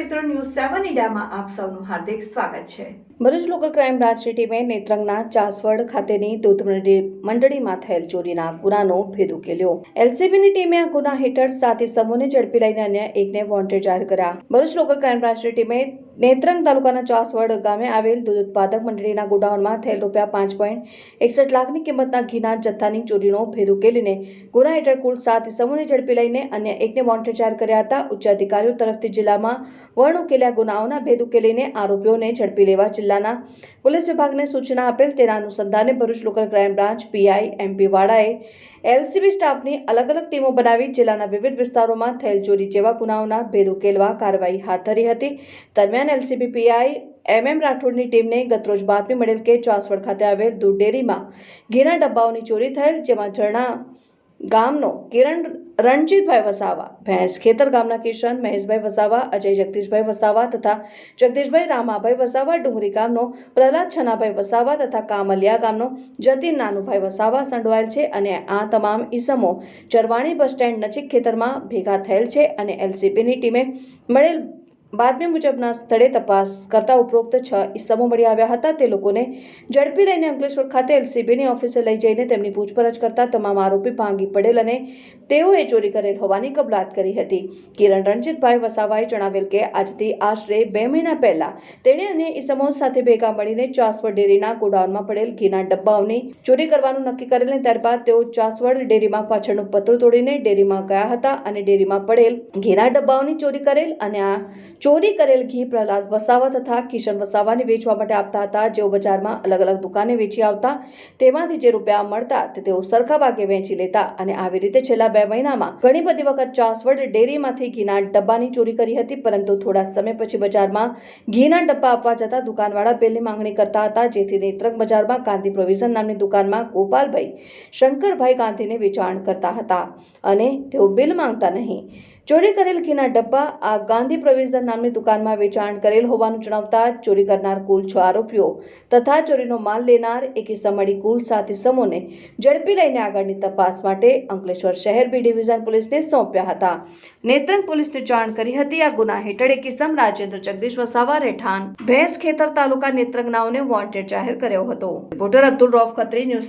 મિત્રો ન્યૂઝ સેવન ઇન્ડિયામાં આપ સૌનું હાર્દિક સ્વાગત છે. ભરૂચ લોકલ ક્રાઇમ બ્રાન્ચની ટીમે નેત્રંગના ચાસવડ ખાતેની દૂધ મંડળી- મંડળીમાં થયેલ ચોરીના ગુનાનો ભેદ ઉકેલ્યો. એલસીબીની ટીમે આ ગુના હેઠળ સાત સમૂહને ઝડપી લઈને અન્ય એકને વોન્ટેડ જાહેર કર્યા. ભરૂચ લોકલ ક્રાઇમ બ્રાન્ચની ટીમે નેત્રંગ તાલુકાના ચાસવડ ગામે આવેલ દૂધ ઉત્પાદક મંડળીના ગોડાઉનમાં થયેલ રૂપિયા પાંચ પોઈન્ટ એકસઠ લાખની કિંમતના ઘીના જથ્થાની ચોરીનો ભેદ ઉકેલીને ગુના હેઠળ કુલ સાત સમૂહને ઝડપી લઈને અન્ય એકને વોન્ટેડ જાહેર કર્યા હતા. ઉચ્ચ અધિકારીઓ તરફથી જિલ્લામાં વણ ઉકેલ્યા ગુનાઓના ભેદ ઉકેલીને આરોપીઓને ઝડપી લેવા જિલ્લાના પોલીસ વિભાગને સૂચના આપેલ. તેના અનુસંધાને Bharuch local crime branch PI MP વાડાએ LCB સ્ટાફની અલગ અલગ ટીમો બનાવી જિલ્લાના વિવિધ વિસ્તારોમાં થયેલ ચોરી જેવા ગુનાઓના ભેદ ઉકેલવા કાર્યવાહી હાથ ધરી હતી. દરમિયાન એલસીબી પીઆઈ એમ એમ રાઠોડની ટીમને ગતરોજ બાતમી મળેલ કે ચાસવડ ખાતે આવેલ દૂધ ડેરીમાં ઘીના ડબ્બાઓની ચોરી થયેલ, જેમાં ઝરણા ગામનો કિરણ રણજીતભાઈ વસાવા, ભેંસ ખેતર ગામના કિશન, મહેશભાઈ વસાવા, અજય જગદીશભાઈ વસાવા તથા જગદીશભાઈ રામાભાઈ વસાવા, ડુંગરી ગામનો પ્રહલાદ છનાભાઈ વસાવા તથા કામલિયા ગામનો જતીન નાનુભાઈ વસાવા સંડવાયેલ છે અને આ તમામ ઈસમો ચરવાણી બસ સ્ટેન્ડ નજીક ખેતરમાં ભેગા થયેલ છે અને એલસીબીની ટીમે મળેલ બાતમી મુજબના સ્થળે તપાસ કરતા ઉપરોક્ત છ ઇસમો મળી આવ્યા હતા. તે લોકોને ઝડપી લઈને અંકલેશ્વર ખાતે એલસીબીની ઓફિસે લઈ જઈને તેમની પૂછપરછ કરતા તમામ આરોપી ભાંગી પડેલ અને તેઓએ ચોરી કરેલ હોવાની કબલાત કરી હતી. કિરણ રણજીતભાઈ વસાવાએ જણાવેલ કે આજથી આશરે બે મહિના પહેલા તેણે અને ઇસમો સાથે ભેગા મળીને ચાસવડ ડેરીના ગોડાઉનમાં પડેલ ઘીના ડબ્બાઓની ચોરી કરવાનું નક્કી કરેલ અને ત્યારબાદ તેઓ ચાસવડ ડેરીમાં પાછળનું પતરું તોડીને ડેરીમાં ગયા હતા અને ડેરીમાં પડેલ ઘીના ડબ્બાઓની ચોરી કરેલ અને આ ચોરી કરેલ ઘી પ્રહલાદ વસાવા તથા કિશન વસાવાને વેચવા માટે આપતા હતા. જેઓ બજારમાં અલગ અલગ દુકાને વેચી આવતા, તેમાંથી જે રૂપિયા મળતા તે તેઓ સરખા ભાગે વેચી લેતા અને આવી રીતે છેલ્લા બે મહિનામાં ઘણી બધી વખત ચાસવડ ડેરીમાંથી ઘીના ડબ્બાની ચોરી કરી હતી. પરંતુ થોડા સમય પછી બજારમાં ઘીના ડબ્બા આપવા જતા દુકાનવાળા બિલની માંગણી કરતા હતા. જેથી નેત્રંગ બજારમાં ગાંધી પ્રોવિઝન નામની દુકાનમાં ગોપાલભાઈ, શંકરભાઈ ગાંધીને વેચાણ કરતા હતા અને તેઓ બિલ માંગતા નહીં. ચોરી કરેલ ઘીના ડબ્બા આ ગાંધી પ્રોવિઝન નામની દુકાનમાં વેચાણ કરેલ હોવાનું જણાવતા ચોરી કરનાર કુલ છ આરોપીઓ તથા ચોરીનો માલ લેનાર એક ઇસમ કુલ સાત સમૂહને ઝડપી લઈને આગળની તપાસ માટે અંકલેશ્વર શહેર બી ડિવિઝન પોલીસને સોંપ્યા હતા. નેત્રંગ પોલીસને જાણ કરી હતી આ ગુના હેઠળ એક ઇસમ રાજેન્દ્ર જગદીશ વસાવા, રહેઠાણ ભેંસ ખેતર તાલુકા નેત્રંગ નાઓને વોન્ટેડ જાહેર કર્યો હતો. Reporter Abdul Rauf Khatri, news